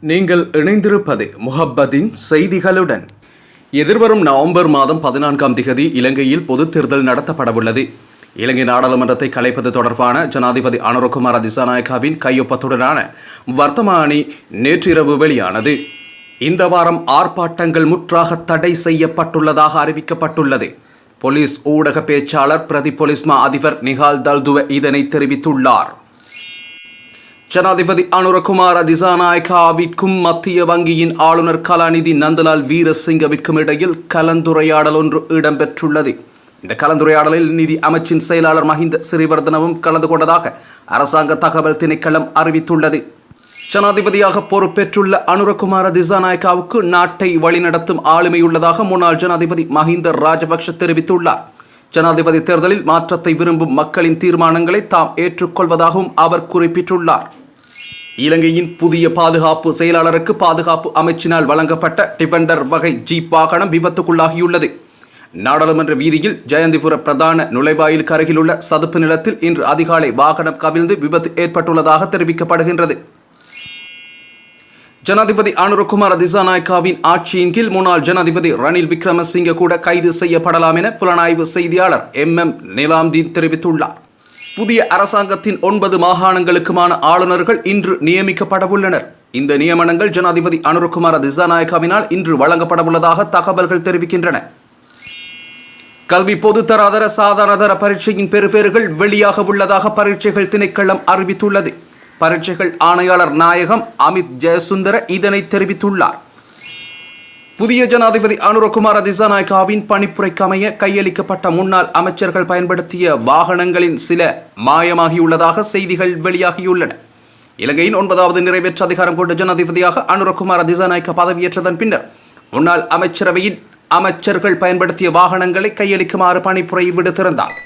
நீங்கள் இணைந்திருப்பது முஹப்பதின் செய்திகளுடன். எதிர்வரும் நவம்பர் மாதம் பதினான்காம் திகதி இலங்கையில் பொதுத் தேர்தல் நடத்தப்படவுள்ளது. இலங்கை நாடாளுமன்றத்தை கலைப்பது தொடர்பான ஜனாதிபதி அனுரகுமார திசாநாயக்காவின் கையொப்பத்துடனான வர்த்தமானி நேற்றிரவு வெளியானது. இந்த வாரம் ஆர்ப்பாட்டங்கள் முற்றாக தடை செய்யப்பட்டுள்ளதாக அறிவிக்கப்பட்டுள்ளது. போலீஸ் ஊடக பேச்சாளர் பிரதி போலீஸ் மா அதிபர் நிகால் தல்துவ இதனை தெரிவித்துள்ளார். ஜனாதிபதி அனுரகுமார திசாநாயகாவிற்கும் மத்திய வங்கியின் ஆளுநர் கலாநிதி நந்தலால் வீரசிங்கவிற்கும் இடையில் கலந்துரையாடல் ஒன்று இடம்பெற்றுள்ளது. இந்த கலந்துரையாடலில் நிதி அமைச்சின் செயலாளர் மஹிந்த சிறிவர்தனவும் கலந்து கொண்டதாக அரசாங்க தகவல் திணைக்களம் அறிவித்துள்ளது. ஜனாதிபதியாக பொறுப்பேற்றுள்ள அனுரகுமார திசாநாயகாவுக்கு நாட்டை வழிநடத்தும் ஆளுமையுள்ளதாக முன்னாள் ஜனாதிபதி மஹிந்த ராஜபக்ஷ தெரிவித்துள்ளார். ஜனாதிபதி தேர்தலில் மாற்றத்தை விரும்பும் மக்களின் தீர்மானங்களை தாம் ஏற்றுக்கொள்வதாகவும் அவர் குறிப்பிட்டுள்ளார். இலங்கையின் புதிய பாதுகாப்பு செயலாளருக்கு பாதுகாப்பு அமைச்சினால் வழங்கப்பட்ட டிஃபெண்டர் வகை ஜீப் வாகனம் விபத்துக்குள்ளாகியுள்ளது. நாடாளுமன்ற வீதியில் ஜெயந்திபுர பிரதான நுழைவாயிலுக்கு அருகிலுள்ள சதுப்பு நிலத்தில் இன்று அதிகாலை வாகனம் கவிழ்ந்து விபத்து ஏற்பட்டுள்ளதாக தெரிவிக்கப்படுகின்றது. ஜனாதிபதி அனுரகுமார் திசாநாயக்காவின் ஆட்சியின் கீழ் முன்னாள் ஜனாதிபதி ரணில் விக்ரமசிங்க கூட கைது செய்யப்படலாம் என புலனாய்வு செய்தியாளர் எம் எம் நிலாம்தீன் தெரிவித்துள்ளார். புதிய அரசாங்கத்தின் ஒன்பது மாகாணங்களுக்குமான ஆளுநர்கள் இன்று நியமிக்கப்படவுள்ளனர். இந்த நியமனங்கள் ஜனாதிபதி அனுரகுமார திசாநாயக்காவினால் இன்று வழங்கப்படவுள்ளதாக தகவல்கள் தெரிவிக்கின்றன. கல்வி பொதுத்தராதர சாதாரணதர பரீட்சையின் பெறுபேறுகள் வெளியாக உள்ளதாக பரீட்சைகள் திணைக்களம் அறிவித்துள்ளது. பரீட்சைகள் ஆணையாளர் நாயகம் அமித் ஜெயசுந்தர இதனை தெரிவித்துள்ளார். புதிய ஜனாதிபதி அனுரகுமார திசாநாயக்காவின் பணிப்புரைக்கு அமைய கையளிக்கப்பட்ட முன்னாள் அமைச்சர்கள் பயன்படுத்திய வாகனங்களின் சில மாயமாகியுள்ளதாக செய்திகள் வெளியாகியுள்ளன. இலங்கையின் ஒன்பதாவது நிறைவேற்ற அதிகாரம் கொண்ட ஜனாதிபதியாக அனுரகுமார திசாநாயக்க பதவியேற்றதன் பின்னர் முன்னாள் அமைச்சரவையில் அமைச்சர்கள் பயன்படுத்திய வாகனங்களை கையளிக்குமாறு பணிப்புரை விடுத்திருந்தார்.